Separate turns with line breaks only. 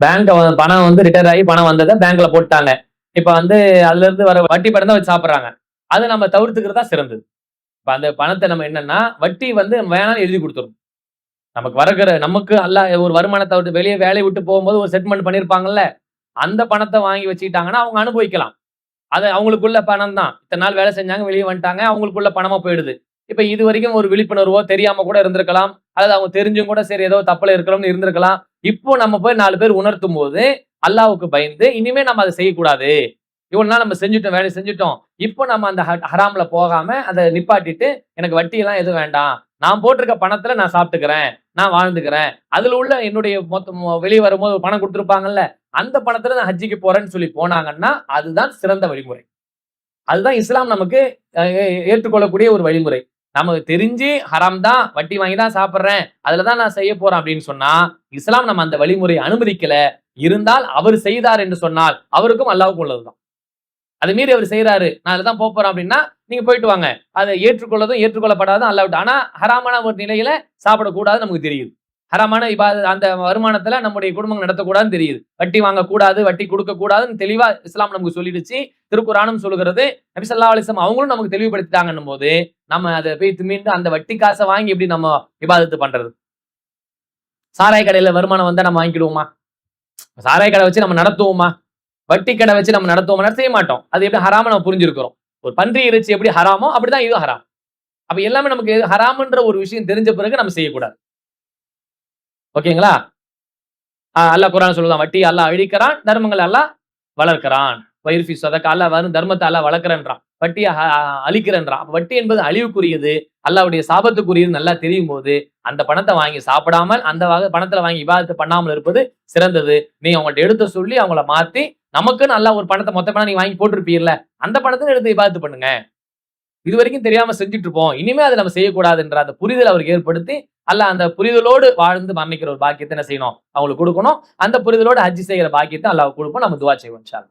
Bank பணம் வந்து retire ஆகி பணம் வந்ததை பேங்க்ல போட்டாங்க இப்ப வந்து அதுல இருந்து வர வட்டி படம் தான் வச்சு சாப்பிடுறாங்க. அதை நம்ம தவிர்த்துக்கிறது தான் சிறந்தது. இப்ப அந்த பணத்தை நம்ம என்னன்னா வட்டி வந்து வேணாலும் எழுதி கொடுத்துரும் நமக்கு வரக்கிற நமக்கு அல்ல ஒரு வருமானத்தை விட்டு வெளியே வேலையை விட்டு போகும்போது ஒரு செட்டில்மெண்ட் பண்ணியிருப்பாங்கல்ல அந்த பணத்தை வாங்கி வச்சுக்கிட்டாங்கன்னா அவங்க அனுபவிக்கலாம். அது அவங்களுக்குள்ள பணம் தான் இத்தனை நாள் வேலை செஞ்சாங்க வெளியே வந்துட்டாங்க அவங்களுக்குள்ள பணமா போயிடுது. இப்போ இது வரைக்கும் ஒரு விழிப்புணர்வோ தெரியாம கூட இருந்திருக்கலாம். அல்லது அவங்க தெரிஞ்சும் கூட சரி ஏதோ தப்பில் இருக்கலாம்னு இருந்திருக்கலாம். இப்போ நம்ம போய் நாலு பேர் உணர்த்தும் போது அல்லாவுக்கு பயந்து இனிமே நம்ம அதை செய்யக்கூடாது. இவ்வளோ நாள் நம்ம செஞ்சுட்டோம் வேலை செஞ்சுட்டோம். இப்போ நம்ம அந்த ஹ- ஹராம்ல போகாம அதை நிப்பாட்டிட்டு எனக்கு வட்டியெல்லாம் எதுவும் வேண்டாம். நான் போட்டிருக்க பணத்துல நான் சாப்பிட்டுக்கிறேன் நான் வாழ்ந்துக்கிறேன். அதுல உள்ள என்னுடைய மொத்தம் வெளியே வரும்போது பணம் கொடுத்துருப்பாங்கல்ல அந்த பணத்துல நான் ஹஜ்ஜிக்கு போறேன்னு சொல்லி போனாங்கன்னா அதுதான் சிறந்த வழிமுறை. அதுதான் இஸ்லாம் நமக்கு ஏ- ஏற்றுக்கொள்ளக்கூடிய ஒரு வழிமுறை. நமக்கு தெரிஞ்சு ஹராம் தான் வட்டி வாங்கி தான் சாப்பிட்றேன் அதில் தான் நான் செய்ய போறேன் அப்படின்னு சொன்னா இஸ்லாம் நம்ம அந்த வழிமுறையை அனுமதிக்கல. இருந்தால் அவர் செய்தார் என்று சொன்னால் அவருக்கும் அல்லாவுக்கும் உள்ளதுதான். அது மீறி அவர் செய்யறாரு நான் அதில் தான் போக போறேன் அப்படின்னா நீங்க போயிட்டு வாங்க. அதை ஏற்றுக்கொள்ளதும் ஏற்றுக்கொள்ளப்படாதும் அல்லாவிட்டு ஆனா ஹராமான ஒரு நிலையில சாப்பிடக்கூடாது நமக்கு தெரியுது. ஹராமான இப்ப அந்த வருமானத்துல நம்முடைய குடும்பம் நடத்தக்கூடாதுன்னு தெரியுது. வட்டி வாங்கக்கூடாது வட்டி கொடுக்க கூடாதுன்னு தெளிவா இஸ்லாம் நமக்கு சொல்லிடுச்சு. திருக்குறானும் சொல்லுகிறது நபிசல்லா அலிஸ்லாம் அவங்களும் நமக்கு தெளிவுபடுத்திட்டாங்கன்னும் போது நம்ம அதை போய் மீண்டும் அந்த வட்டி காசை வாங்கி எப்படி நம்ம விவாதத்து பண்றது? சாராய கடையில வருமானம் வந்தா நம்ம வாங்கிடுவோமா? சாராய கடை வச்சு நம்ம நடத்துவோமா? வட்டி கடை வச்சு நம்ம நடத்துவோமா? செய்ய மாட்டோம். அது எப்படி ஹராம நம்ம புரிஞ்சிருக்கிறோம். ஒரு பன்றி இறைச்சி எப்படி ஹராமோ அப்படிதான் இதுவும் ஹராம். அப்ப எல்லாமே நமக்கு ஹராம்ன்ற ஒரு விஷயம் தெரிஞ்ச பிறகு நம்ம செய்யக்கூடாது. ஓகேங்களா? ஆஹ் குரான் சொல்லுதான் வட்டி எல்லாம் அழிக்கிறான் தர்மங்கள் அல்லா வளர்க்கிறான். வயிர்ஃபி சதக்க அல்லாஹ் வரும் தர்மத்தை அல்ல வளர்க்கிறன்றான். வட்டியை அ- அழிக்கிறன்றான். வட்டி என்பது அழிவுக்குரியது. அல்லாவுடைய சாபத்துக்குரியது நல்லா தெரியும் போது அந்த பணத்தை வாங்கி சாப்பிடாமல் அந்த வகை பணத்துல வாங்கி விவாதத்தை பண்ணாமல் இருப்பது சிறந்தது. நீ அவங்கள்ட்ட எடுத்து சொல்லி அவங்கள மாத்தி நமக்கு நல்லா ஒரு பணத்தை மொத்த பணம் நீ வாங்கி போட்டிருப்பீர்ல அந்த பணத்தை எடுத்து விவாதத்து பண்ணுங்க. இது வரைக்கும் தெரியாம செஞ்சுட்டு இருப்போம் இனிமே அதை நம்ம செய்யக்கூடாதுன்ற அந்த புரிதல் அவருக்கு ஏற்படுத்தி அல்ல அந்த புரிதலோடு வாழ்ந்து மரணிக்கிற ஒரு பாக்கியத்தை என்ன செய்யணும்? அவங்களுக்கு கொடுக்கணும். அந்த புரிதலோடு அஜி செய்கிற பாக்கியத்தை அல்லாவுக்கு கொடுப்போம். நம்ம துவா செய்வோம் சார்